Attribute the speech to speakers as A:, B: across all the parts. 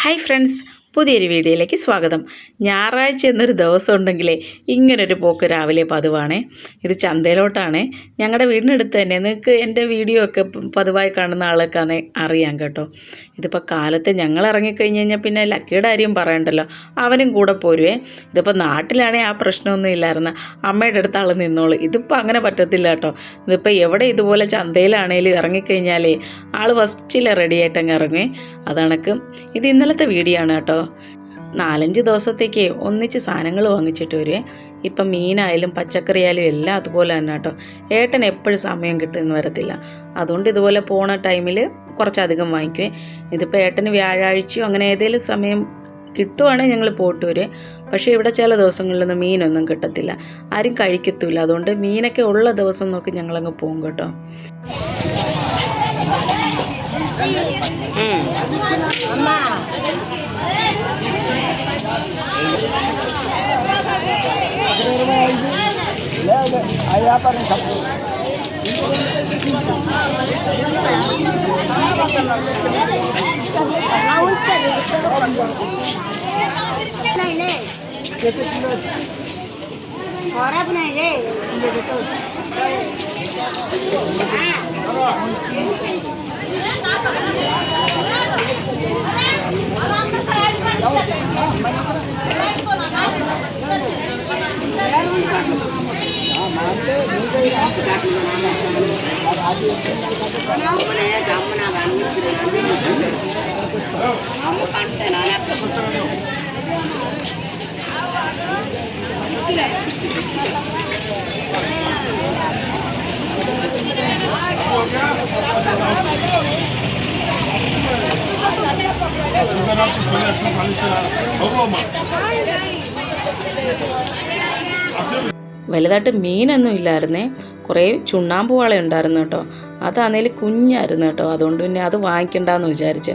A: Hi friends പുതിയൊരു വീഡിയോയിലേക്ക് സ്വാഗതം. ഞായറാഴ്ച എന്നൊരു ദിവസം ഉണ്ടെങ്കിലേ ഇങ്ങനൊരു പോക്ക് രാവിലെ പതിവാണേ. ഇത് ചന്തയിലോട്ടാണ്. ഞങ്ങളുടെ വീടിനടുത്ത് തന്നെ നിങ്ങൾക്ക് എന്റെ വീഡിയോ ഒക്കെ പതിവായി കാണുന്ന ആളൊക്കെ അറിയാം കേട്ടോ. ഇതിപ്പോൾ കാലത്ത് ഞങ്ങൾ ഇറങ്ങിക്കഴിഞ്ഞ് കഴിഞ്ഞാൽ പിന്നെ ലക്കിയുടെ കാര്യം പറയണ്ടല്ലോ. അവനും കൂടെ പോരുവേ. ഇതിപ്പോൾ നാട്ടിലാണെങ്കിൽ ആ പ്രശ്നമൊന്നും ഇല്ലായിരുന്നു. അമ്മയുടെ അടുത്ത് ആൾ നിന്നോളൂ. ഇതിപ്പോൾ അങ്ങനെ പറ്റത്തില്ല കേട്ടോ. ഇതിപ്പോൾ എവിടെ ഇതുപോലെ ചന്തയിലാണേലും ഇറങ്ങിക്കഴിഞ്ഞാലേ ആൾ ഫസ്റ്റിൽ റെഡി ആയിട്ടങ്ങ് ഇറങ്ങി അതണക്ക് ഇത് ഇന്നലത്തെ വീഡിയോ ആണ് കേട്ടോ. നാലഞ്ച് ദിവസത്തേക്ക് ഒന്നിച്ച് സാധനങ്ങൾ വാങ്ങിച്ചിട്ട് വരുവേ ഇപ്പം മീനായാലും പച്ചക്കറിയായാലും എല്ലാം അതുപോലെ തന്നെ കേട്ടോ. ഏട്ടൻ എപ്പോഴും സമയം കിട്ടുമെന്ന് വരത്തില്ല. അതുകൊണ്ട് ഇതുപോലെ പോണ ടൈമിൽ കുറച്ചധികം വാങ്ങിക്കുവേ. ഇതിപ്പോൾ ഏട്ടന് വ്യാഴാഴ്ചയോ അങ്ങനെ ഏതെങ്കിലും സമയം കിട്ടുവാണെങ്കിൽ ഞങ്ങൾ പോയിട്ട് വരെ പക്ഷേ ഇവിടെ ചില ദിവസങ്ങളിലൊന്നും മീനൊന്നും കിട്ടത്തില്ല. ആരും കഴിക്കത്തില്ല അതുകൊണ്ട് മീനൊക്കെ ഉള്ള ദിവസം നോക്കി ഞങ്ങളങ്ങ് പോകും കേട്ടോ.
B: Ayah apa
C: nih sabtu?
B: Nah, ini. Kita
A: വലുതായിട്ട് മീനൊന്നും ഇല്ലായിരുന്നേ. കുറേ ചുണ്ണാമ്പ് വാള ഉണ്ടായിരുന്നു കേട്ടോ. അതാണേൽ കുഞ്ഞായിരുന്നു കേട്ടോ. അതുകൊണ്ട് പിന്നെ അത് വാങ്ങിക്കണ്ടെന്ന് വിചാരിച്ച്.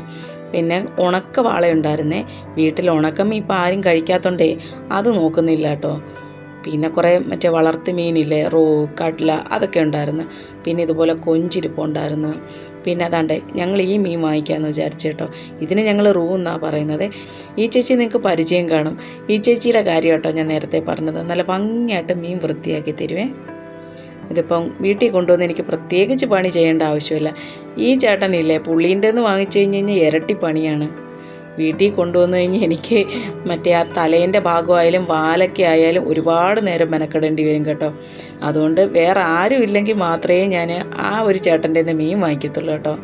A: പിന്നെ ഉണക്ക വാള ഉണ്ടായിരുന്നേ വീട്ടിൽ ഉണക്കം ഇപ്പം ആരും കഴിക്കാത്തോണ്ടേ അത് നോക്കുന്നില്ല കേട്ടോ. പിന്നെ കുറേ മറ്റേ വളർത്തു മീനില്ലേ റോ കട്ല അതൊക്കെ ഉണ്ടായിരുന്നു. പിന്നെ ഇതുപോലെ കൊഞ്ചിരിപ്പുണ്ടായിരുന്നു പിന്നെ അതാണ്ട് ഞങ്ങൾ ഈ മീൻ വാങ്ങിക്കാമെന്ന് വിചാരിച്ചു കേട്ടോ. ഇതിന് ഞങ്ങൾ റൂ എന്നാണ് പറയുന്നത്. ഈ ചേച്ചി നിങ്ങൾക്ക് പരിചയം കാണും. ഈ ചേച്ചിയുടെ കാര്യം കേട്ടോ ഞാൻ നേരത്തെ പറഞ്ഞത്. നല്ല ഭംഗിയായിട്ട് മീൻ വൃത്തിയാക്കി തരുവേ. ഇതിപ്പം വീട്ടിൽ കൊണ്ടുവന്ന് എനിക്ക് പ്രത്യേകിച്ച് പണി ചെയ്യേണ്ട ആവശ്യമില്ല. ഈ ചേട്ടനില്ലേ പുള്ളീന്റെ നിന്ന് വാങ്ങിച്ചു കഴിഞ്ഞ് കഴിഞ്ഞാൽ ഇരട്ടി പണിയാണ്. വീട്ടിൽ കൊണ്ടുവന്നു കഴിഞ്ഞാൽ എനിക്ക് മറ്റേ ആ തലേന്റെ ഭാഗമായാലും വാലൊക്കെ ആയാലും ഒരുപാട് നേരം മെനക്കെടേണ്ടി വരും കേട്ടോ. അതുകൊണ്ട് വേറെ ആരും ഇല്ലെങ്കിൽ മാത്രമേ ഞാൻ ആ ഒരു ചേട്ടന്റെ മീൻ വാങ്ങിക്കത്തുള്ളൂ കേട്ടോ.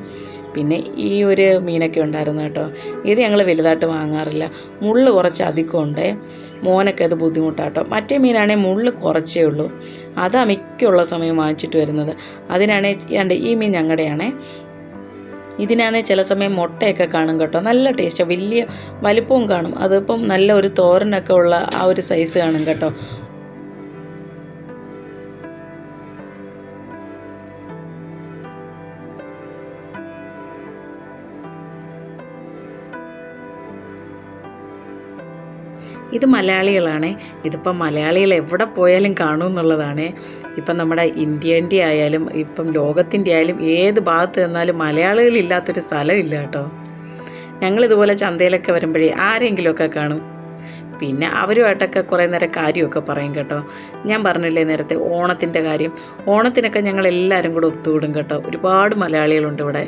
A: പിന്നെ ഈ ഒരു മീനൊക്കെ ഉണ്ടായിരുന്നു കേട്ടോ. ഇത് ഞങ്ങൾ വലുതായിട്ട് വാങ്ങാറില്ല. മുള്ള് കുറച്ച് അധികം ഉണ്ട് മോനൊക്കെ അത് ബുദ്ധിമുട്ടാട്ടോ മറ്റേ മീനാണെങ്കിൽ മുള്ള് കുറച്ചേ ഉള്ളൂ. അതാ മിക്കുള്ള സമയം വാങ്ങിച്ചിട്ട് വരുന്നത്. അതിനാണേ രണ്ട് ഈ മീൻ ഞങ്ങളുടെയാണേ ഇതിനാണെങ്കിൽ ചില സമയം മുട്ടയൊക്കെ കാണും കേട്ടോ. നല്ല ടേസ്റ്റാണ് വലിയ വലിപ്പവും കാണും. അതിപ്പം നല്ല ഒരു തോരനൊക്കെ ഉള്ള ആ ഒരു സൈസ് കാണും കേട്ടോ. ഇത് മലയാളികളാണ്. ഇതിപ്പം മലയാളികൾ എവിടെ പോയാലും കാണും എന്നുള്ളതാണ്. ഇപ്പം നമ്മുടെ ഇന്ത്യന്റെ ആയാലും ഇപ്പം ലോകത്തിന്റെ ആയാലും ഏത് ഭാഗത്ത് ചെന്നാലും മലയാളികളില്ലാത്തൊരു സ്ഥലമില്ല കേട്ടോ. ഞങ്ങളിതുപോലെ ചന്തയിലൊക്കെ വരുമ്പോഴേ ആരെങ്കിലുമൊക്കെ കാണും. പിന്നെ അവരുമായിട്ടൊക്കെ കുറേ നേരം കാര്യമൊക്കെ പറയും കേട്ടോ. ഞാൻ പറഞ്ഞില്ലേ നേരത്തെ ഓണത്തിന്റെ കാര്യം. ഓണത്തിനൊക്കെ ഞങ്ങൾ എല്ലാവരും കൂടെ ഒത്തുകൂടും കേട്ടോ. ഒരുപാട് മലയാളികളുണ്ട് ഇവിടെ.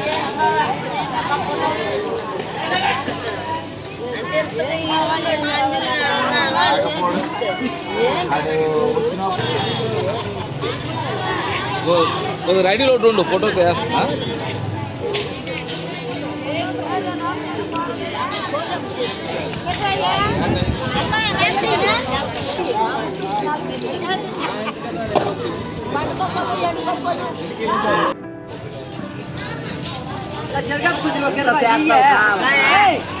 A: రైడీ లో
D: ఉండు ఫోటో తీస్తున్నా Kasih kan kudu
C: pakai lebih atau apa?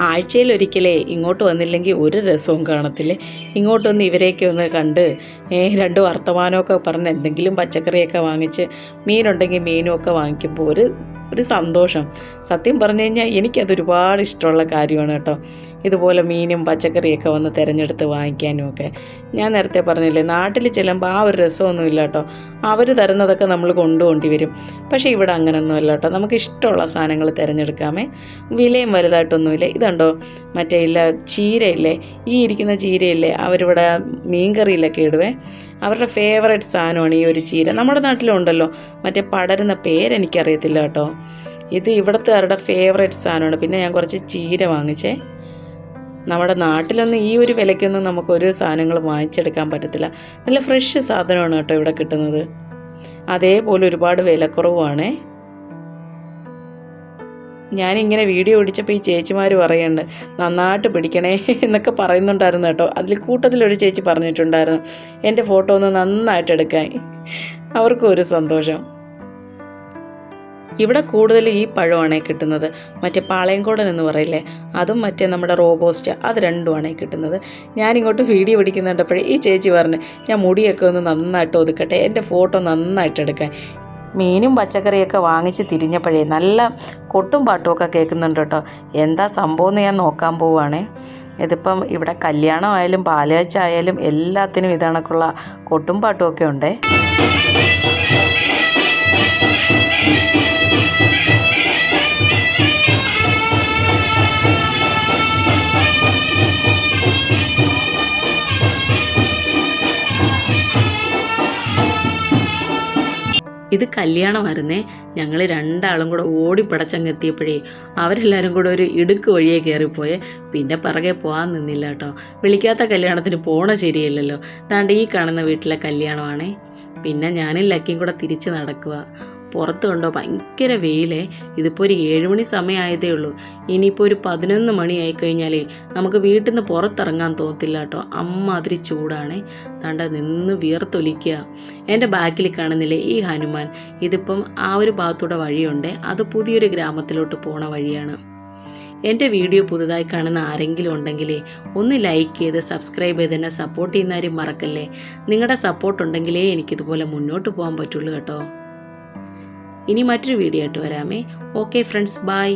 A: ആഴ്ചയിൽ ഒരിക്കലേ ഇങ്ങോട്ട് വന്നില്ലെങ്കിൽ ഒരു രസവും കാണത്തില്ലേ? ഇങ്ങോട്ടൊന്ന് ഇവരെയൊക്കെ ഒന്ന് കണ്ട് രണ്ട് വർത്തമാനമൊക്കെ പറഞ്ഞ് എന്തെങ്കിലും പച്ചക്കറിയൊക്കെ വാങ്ങിച്ച് മീനുണ്ടെങ്കിൽ മീനും ഒക്കെ വാങ്ങിക്കുമ്പോൾ ഒരു ഒരു സന്തോഷം. സത്യം പറഞ്ഞു കഴിഞ്ഞാൽ എനിക്കത് ഒരുപാട് ഇഷ്ടമുള്ള കാര്യമാണ് കേട്ടോ. ഇതുപോലെ മീനും പച്ചക്കറിയൊക്കെ വന്ന് തിരഞ്ഞെടുത്ത് വാങ്ങിക്കാനും ഒക്കെ. ഞാൻ നേരത്തെ പറഞ്ഞില്ലേ നാട്ടിൽ ചെല്ലുമ്പോൾ ആ ഒരു രസമൊന്നുമില്ല കേട്ടോ. അവർ തരുന്നതൊക്കെ നമ്മൾ കൊണ്ടുകൊണ്ടി വരും. പക്ഷേ ഇവിടെ അങ്ങനെയൊന്നുമില്ല കേട്ടോ. നമുക്ക് ഇഷ്ടമുള്ള സാധനങ്ങൾ തിരഞ്ഞെടുക്കാമേ. വിലയും വലുതായിട്ടൊന്നുമില്ല. ഇതുണ്ടോ? മറ്റേ ഇല്ല ചീരയില്ലേ? ഈ ഇരിക്കുന്ന ചീരയില്ലേ? അവരിവിടെ മീൻകറിയിലൊക്കെ ഇടുവേ. അവരുടെ ഫേവറേറ്റ് സാധനമാണ് ഈ ഒരു ചീര. നമ്മുടെ നാട്ടിലുണ്ടല്ലോ. മറ്റേ പടരുന്ന പേരെനിക്കറിയത്തില്ല കേട്ടോ. ഇത് ഇവിടുത്തെ അവരുടെ ഫേവറേറ്റ് സാധനമാണ്. പിന്നെ ഞാൻ കുറച്ച് ചീര വാങ്ങിച്ചേ. നമ്മുടെ നാട്ടിലൊന്നും ഈ ഒരു വിലയ്ക്കൊന്നും നമുക്കൊരു സാധനങ്ങൾ വാങ്ങിച്ചെടുക്കാൻ പറ്റത്തില്ല. നല്ല ഫ്രഷ് സാധനമാണ് കേട്ടോ ഇവിടെ കിട്ടുന്നത്. അതേപോലെ ഒരുപാട് വിലക്കുറവുമാണേ. ഞാനിങ്ങനെ വീഡിയോ പിടിച്ചപ്പോൾ ഈ ചേച്ചിമാർ പറയുന്നുണ്ട് നന്നായിട്ട് പിടിക്കണേ എന്നൊക്കെ പറയുന്നുണ്ടായിരുന്നു കേട്ടോ. അതിൽ കൂട്ടത്തിലൊരു ചേച്ചി പറഞ്ഞിട്ടുണ്ടായിരുന്നു എന്റെ ഫോട്ടോ ഒന്ന് നന്നായിട്ട് എടുക്കാൻ. അവർക്കും ഒരു സന്തോഷം. ഇവിടെ കൂടുതൽ ഈ പഴമാണേ കിട്ടുന്നത്. മറ്റേ പാളയംകോടൻ എന്ന് പറയില്ലേ അതും മറ്റേ നമ്മുടെ റോബോസ്റ്റ് അത് രണ്ടുമാണേ കിട്ടുന്നത്. ഞാനിങ്ങോട്ട് വീഡിയോ പിടിക്കുന്നുണ്ടപ്പോഴേ ഈ ചേച്ചി പറഞ്ഞ് ഞാൻ മുടിയൊക്കെ ഒന്ന് നന്നായിട്ട് ഒതുക്കട്ടെ എന്റെ ഫോട്ടോ നന്നായിട്ട് എടുക്കാൻ. മീനും പച്ചക്കറിയൊക്കെ വാങ്ങിച്ച് തിരിഞ്ഞപ്പോഴേ നല്ല കൊട്ടും പാട്ടുമൊക്കെ കേൾക്കുന്നുണ്ട് കേട്ടോ. എന്താ സംഭവം എന്ന് ഞാൻ നോക്കാൻ പോവുകയാണേ. ഇതിപ്പം ഇവിടെ കല്യാണമായാലും പാലുകാച്ചായാലും എല്ലാത്തിനും ഇതണക്കുള്ള കൊട്ടും പാട്ടുമൊക്കെ ഉണ്ടേ. ഇത് കല്യാണമായിരുന്നേ ഞങ്ങൾ രണ്ടാളും കൂടെ ഓടിപ്പടച്ചങ്ങ് എത്തിയപ്പോഴേ അവരെല്ലാവരും കൂടെ ഒരു ഇടുക്ക് വഴിയെ കയറിപ്പോയെ. പിന്നെ പിറകെ പോകാൻ നിന്നില്ല കേട്ടോ. വിളിക്കാത്ത കല്യാണത്തിന് പോണ ശരിയല്ലല്ലോ. താണ്ട് ഈ കാണുന്ന വീട്ടിലെ കല്യാണമാണേ. പിന്നെ ഞാനും ലക്കിയും കൂടെ തിരിച്ച് നടക്കുക പുറത്ത് കണ്ടോ? ഭയങ്കര വെയിലേ. ഇതിപ്പോൾ ഒരു ഏഴുമണി സമയമായതേ ഉള്ളൂ. ഇനിയിപ്പോൾ ഒരു പതിനൊന്ന് മണിയായി കഴിഞ്ഞാലേ നമുക്ക് വീട്ടിൽ നിന്ന് പുറത്തിറങ്ങാൻ തോന്നത്തില്ല കേട്ടോ. അമ്മാതിരി ചൂടാണേ. തണ്ട നിന്ന് വിയർത്തൊലിക്കുക എന്റെ ബാക്കിൽ കാണുന്നില്ലേ ഈ ഹനുമാൻ? ഇതിപ്പം ആ ഒരു ഭാഗത്തൂടെ വഴിയുണ്ട്. അത് പുതിയൊരു ഗ്രാമത്തിലോട്ട് പോണ വഴിയാണ്. എന്റെ വീഡിയോ പുതുതായി കാണുന്ന ആരെങ്കിലും ഉണ്ടെങ്കിൽ ഒന്ന് ലൈക്ക് ചെയ്ത് സബ്സ്ക്രൈബ് ചെയ്ത് എന്നെ സപ്പോർട്ട് ചെയ്യുന്നവരും മറക്കല്ലേ. നിങ്ങളുടെ സപ്പോർട്ട് ഉണ്ടെങ്കിലേ എനിക്കിതുപോലെ മുന്നോട്ട് പോകാൻ പറ്റുള്ളൂ കേട്ടോ. ഇനി മറ്റൊരു വീഡിയോ ആയിട്ട് വരാമേ. Okay friends bye